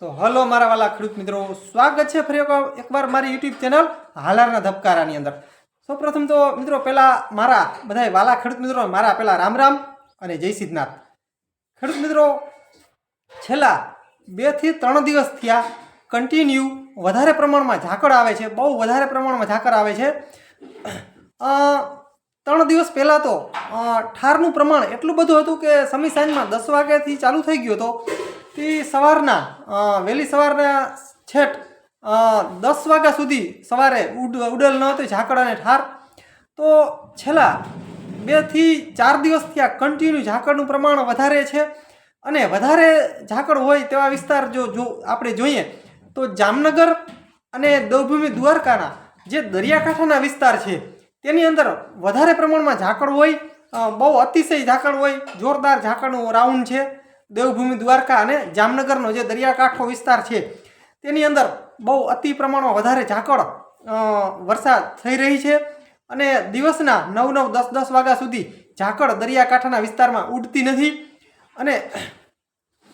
તો હલો મારા વાલા ખેડૂત મિત્રો, સ્વાગત છે ફરી એકવાર- મારી યુટ્યુબ ચેનલ હાલારના ધબકારાની અંદર. સૌપ્રથમ તો મિત્રો પહેલાં મારા બધા વાલા ખેડૂત મિત્રો, મારા પહેલાં રામ રામ અને જય સિદ્ધનાથ. ખેડૂત મિત્રો, છેલ્લા બેથી ત્રણ દિવસ થયા કન્ટિન્યુ વધારે પ્રમાણમાં ઝાકળ આવે છે, બહુ વધારે પ્રમાણમાં ઝાકળ આવે છે. ત્રણ દિવસ પહેલાં તો ઠારનું પ્રમાણ એટલું બધું હતું કે સમી સાંજમાં દસ વાગ્યાથી ચાલુ થઈ ગયું હતો. તે સવારના વહેલી સવારના છેટ દસ વાગ્યા સુધી સવારે ઉડ, ઉડેલ ન હતી ઝાકળ અને ઠાર. તો છેલ્લા બેથી ચાર દિવસથી આ કન્ટિન્યુ ઝાકળનું પ્રમાણ વધારે છે અને વધારે ઝાકળ હોય તેવા વિસ્તાર જો જો આપણે જોઈએ તો જામનગર અને દેવભૂમિ દ્વારકાના જે દરિયાકાંઠાના વિસ્તાર છે તેની અંદર વધારે પ્રમાણમાં ઝાકળ હોય બહુ અતિશય ઝાકળ હોય, જોરદાર ઝાકળનું રાઉન્ડ છે. દેવભૂમિ દ્વારકા અને જામનગરનો જે દરિયાકાંઠો વિસ્તાર છે, તેની અંદર બહુ અતિ પ્રમાણમાં વધારે ઝાકળ વરસાદ થઈ રહી છે અને દિવસના નવ નવ દસ દસ વાગ્યા સુધી ઝાકળ દરિયાકાંઠાના વિસ્તારમાં ઉડતી નથી અને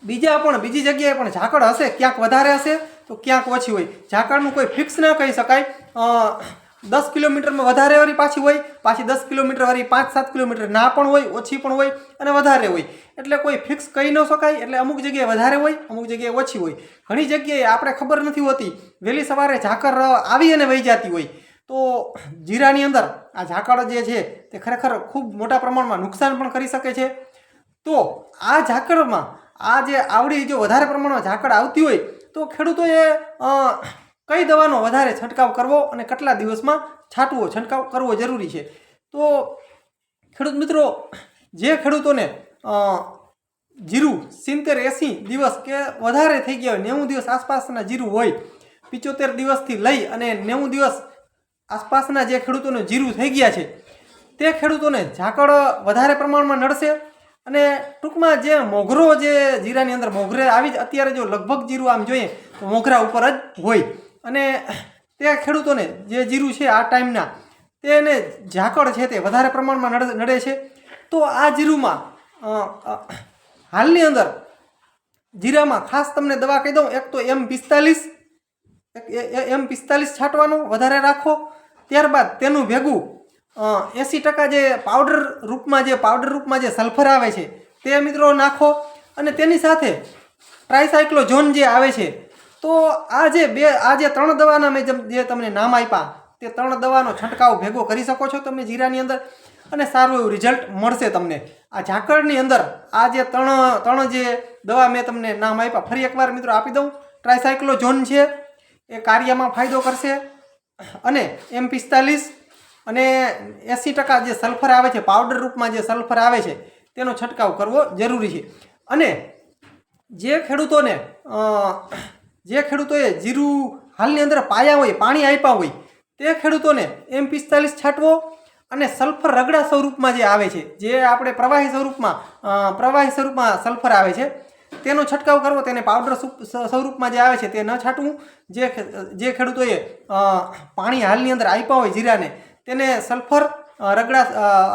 બીજા પણ, બીજી જગ્યાએ પણ ઝાકળ હશે, ક્યાંક વધારે હશે તો ક્યાંક ઓછી હોય. ઝાકળનું કોઈ ફિક્સ ન કહી શકાય. દસ કિલોમીટરમાં વધારે વાળી પાછી હોય, પાછી દસ કિલોમીટર વાળી પાંચ, સાત કિલોમીટર ના પણ હોય, ઓછી પણ હોય અને વધારે હોય. એટલે કોઈ ફિક્સ કહી ન શકાય, એટલે અમુક જગ્યાએ વધારે હોય, અમુક જગ્યાએ ઓછી હોય. ઘણી જગ્યાએ આપણે ખબર નથી હોતી, વહેલી સવારે ઝાકળ આવી અને વહી જતી હોય. તો જીરાની અંદર આ ઝાકળ જે છે તે ખરેખર ખૂબ મોટા પ્રમાણમાં નુકસાન પણ કરી શકે છે. તો આ ઝાકળમાં આ જે આવડી, જો વધારે પ્રમાણમાં ઝાકળ આવતી હોય, તો ખેડૂતોએ કઈ દવાનો વધારે છંટકાવ કરવો અને કેટલા દિવસમાં છાંટવો છંટકાવ કરવો જરૂરી છે? તો ખેડૂત મિત્રો, જે ખેડૂતોને જીરું સિત્તેર એંસી દિવસ કે વધારે થઈ ગયા હોય, નેવું દિવસ આસપાસના જીરું હોય, પિચોતેર દિવસથી લઈ અને નેવું દિવસ આસપાસના જે ખેડૂતોને જીરું થઈ ગયા છે, તે ખેડૂતોને ઝાકળ વધારે પ્રમાણમાં નડશે અને ટૂંકમાં જે મોઘરો જે જીરાની અંદર મોગરે આવી જ, અત્યારે જો લગભગ જીરું આમ જોઈએ, તો મોઘરા ઉપર જ હોય. અને તે ખેડૂતોને જે જીરું છે આ ટાઈમના, તેને ઝાકળ છે તે વધારે પ્રમાણમાં નડે છે. તો આ જીરુમાં હાલની અંદર જીરામાં ખાસ તમને દવા કહી દઉં, એક તો એમ પિસ્તાલીસ એમ પિસ્તાલીસ છાંટવાનો વધારે રાખો. ત્યારબાદ તેનું ભેગું એંસી ટકા જે પાવડર રૂપમાં જે, પાવડર રૂપમાં જે સલ્ફર આવે છે, તે મિત્રો નાખો. અને તેની સાથે ટ્રાયસાયક્લોઝોન જે આવે છે તો આ જે બે, આ જે ત્રણ દવાના મેં જે તમને નામ આપ્યા, તે ત્રણ દવાનો છંટકાવ ભેગો કરી શકો છો તમે જીરાની અંદર અને સારું એવું રિઝલ્ટ મળશે તમને. આ ઝાકળની અંદર આ જે ત્રણ ત્રણ જે દવા મેં તમને નામ આપ્યા, ફરી એકવાર મિત્રો આપી દઉં. ટ્રાયસાયક્લોઝોન છે, એ કાર્યમાં ફાયદો કરશે. અને એમ પિસ્તાલીસ અને એંસી ટકા જે સલ્ફર આવે છે પાવડર રૂપમાં જે સલ્ફર આવે છે, તેનો છંટકાવ કરવો જરૂરી છે. અને જે ખેડૂતોને જે ખેડૂતોએ જીરું હાલની અંદર પાયા હોય, પાણી આપ્યા હોય, તે ખેડૂતોને એમ પિસ્તાલીસ છાંટવો અને સલ્ફર રગડા સ્વરૂપમાં જે આવે છે, જે આપણે પ્રવાહી સ્વરૂપમાં પ્રવાહી સ્વરૂપમાં સલ્ફર આવે છે, તેનો છંટકાવ કરવો, તેને પાવડર સ્વરૂપ- સ્વરૂપમાં જે આવે છે, તે ન છાંટવું. જે જે ખેડૂતોએ પાણી હાલની અંદર આપ્યા હોય જીરાને, તેને સલ્ફર રગડા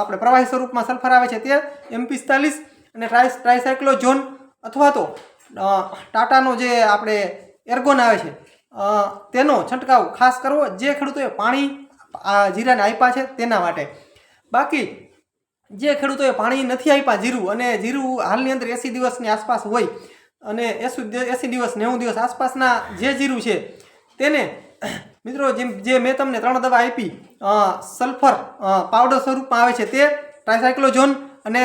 આપણે પ્રવાહી સ્વરૂપમાં સલ્ફર આવે છે, તે એમ પિસ્તાલીસ અને ટ્રાય ટ્રાયસાયક્લોઝોન અથવા તો ટાટાનો જે આપણે એર્ગોન આવે છે. તેનો છંટકાવ ખાસ કરવો જે ખેડૂતોએ પાણી આ જીરાને આપ્યા છે તેના માટે. બાકી જે ખેડૂતોએ પાણી નથી આપ્યા જીરું અને જીરું હાલની અંદર એંસી દિવસની આસપાસ હોય અને એસી એંસી દિવસ નેવું દિવસ આસપાસના જે જીરું છે તેને, મિત્રો જેમ, જે મેં તમને ત્રણ દવા આપી સલ્ફર પાવડર સ્વરૂપમાં આવે છે તે ટ્રાયસાયક્લોઝોન અને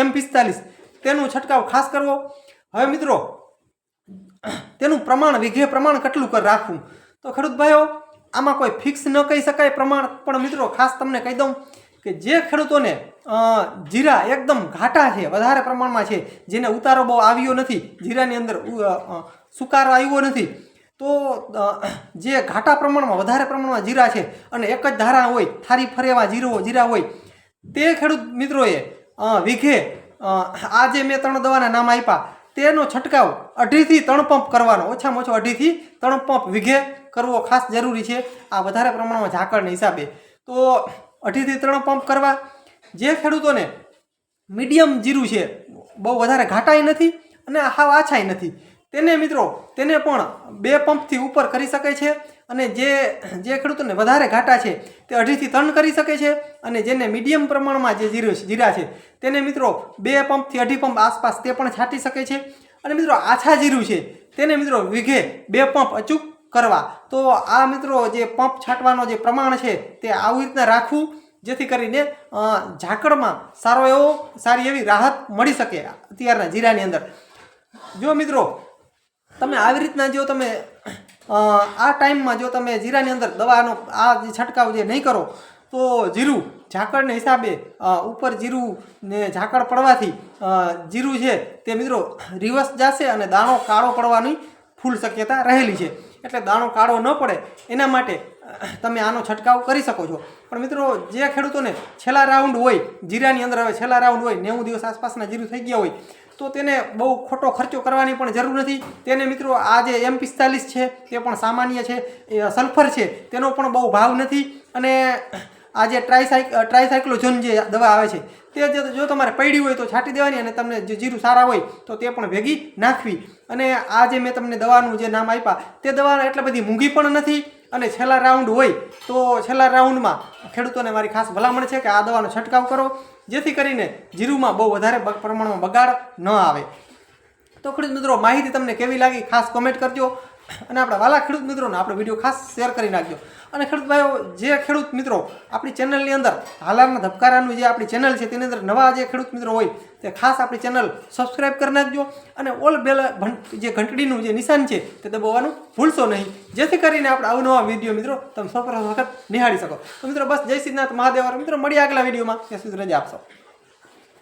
એમ પિસ્તાલીસ. તેનું છંટકાવ ખાસ કરવો. હવે મિત્રો તેનું પ્રમાણ વિઘે પ્રમાણ કેટલું કર રાખવું? તો ખેડૂત ભાઈઓ આમાં કોઈ ફિક્સ ન કહી શકાય પ્રમાણ, પણ મિત્રો ખાસ તમને કહી દઉં કે જે ખેડૂતોને જીરા એકદમ ઘાટા છે, વધારે પ્રમાણમાં છે, જેને ઉતારો બહુ આવ્યો નથી, જીરાની અંદર સુકારો આવ્યો નથી, તો જે ઘાટા પ્રમાણમાં, વધારે પ્રમાણમાં જીરા છે, અને એક જ ધારા હોય, થારી ફરેવા જીરો, જીરા હોય, તે ખેડૂત મિત્રોએ વિઘે આજે મેં ત્રણ દવાના નામ આપ્યા તેનો છંટકાવ અઢીથી ત્રણ પંપ કરવાનો. ઓછામાં ઓછો અઢીથી ત્રણ પંપ વીઘે કરવો ખાસ જરૂરી છે. આ વધારે પ્રમાણમાં ઝાકળના હિસાબે. તો અઢીથી ત્રણ પંપ કરવા. જે ખેડૂતોને મીડિયમ જીરું છે, બહુ વધારે ઘાટાય નથી અને હાવ આછાય નથી. તેને મિત્રો, તેને પણ બે પંપથી ઉપર કરી શકે છે. અને જે જે ખેડૂતોને વધારે ઘાટા છે તે અઢીથી ત્રણ કરી શકે છે અને જેને મીડિયમ પ્રમાણમાં જે જીરો જીરા છે, તેને મિત્રો બે પંપથી અઢી પંપ આસપાસ તે પણ છાંટી શકે છે. અને મિત્રો આછા જીરું છે, તેને મિત્રો વીઘે બે પંપ અચૂક કરવા. તો આ મિત્રો જે પંપ છાંટવાનો જે પ્રમાણ છે તે આવી રીતના રાખવું, જેથી કરીને ઝાકળમાં સારો એવો, સારી એવી રાહત મળી શકે અત્યારના જીરાની અંદર. જો મિત્રો, તમે આવી રીતના જો તમે આ ટાઈમમાં જો તમે જીરાની અંદર દવાનો આ જે છંટકાવ જે નહીં કરો, તો જીરું ઝાકળને હિસાબે ઉપર જીરું ને ઝાકળ પડવાથી જીરું છે તે મિત્રો રિવર્સ જશે અને દાણો કાળો પડવાની ફૂલ શક્યતા રહેલી છે. એટલે દાણો કાળો ન પડે, એના માટે તમે આનો છંટકાવ કરી શકો છો. પણ મિત્રો, જે ખેડૂતોને છેલ્લા રાઉન્ડ હોય, જીરાની અંદર હવે છેલ્લા રાઉન્ડ હોય, નેવું દિવસ આસપાસના જીરું થઈ ગયા હોય તો તેને બહુ ખોટો ખર્ચો કરવાની પણ જરૂર નથી. તેને મિત્રો આ જે એમ પિસ્તાલીસ છે, તે પણ સામાન્ય છે, એ સલ્ફર છે, તેનો પણ બહુ ભાવ નથી. અને આ જે ટ્રાયસાઇક ટ્રાયસાઇક્લોઝોન જે દવા આવે છે, તે જો- તમારે પડી હોય તો છાંટી દેવાની અને તમને જે જીરું સારા હોય તો તે પણ ભેગી નાખવી. અને આ જે મેં તમને દવાનું જે નામ આપ્યા, તે દવા એટલી બધી મૂંઘી પણ નથી અને છેલ્લા રાઉન્ડ હોય તો છેલ્લા રાઉન્ડમાં ખેડૂતોને મારી ખાસ ભલામણ છે કે આ દવાનો છંટકાવ કરો. જેથી કરીને જીરુમાં બહુ વધારે પ્રમાણમાં બગાડ ન આવે. તો ખેડૂત મિત્રો, માહિતી તમને કેવી લાગી ખાસ કોમેન્ટ કરજો. અને આપણા વાલા ખેડૂત મિત્રોને આપણો વીડિયો ખાસ શેર કરી નાખજો. અને ખેડૂત ભાઈઓ, જે ખેડૂત મિત્રો આપણી ચેનલની અંદર હાલારના ધબકારાનું જે આપણી ચેનલ છે, તેની અંદર નવા જે ખેડૂત મિત્રો હોય તે ખાસ આપણી ચેનલ સબસ્ક્રાઇબ કરી નાખજો અને ઓલ બેલ જે ઘંટડીનું જે નિશાન છે તે દબાવવાનું ભૂલશો નહીં. જેથી કરીને આપણે અવનવા વીડિયો મિત્રો તમે સૌપ્રથમ વખત નિહાળી શકો. તો મિત્રો બસ જય સિદ્ધનાથ મહાદેવ. મિત્રો મળીએ આગલા વિડીયોમાં ત્યાં સુધી રજા આપશો.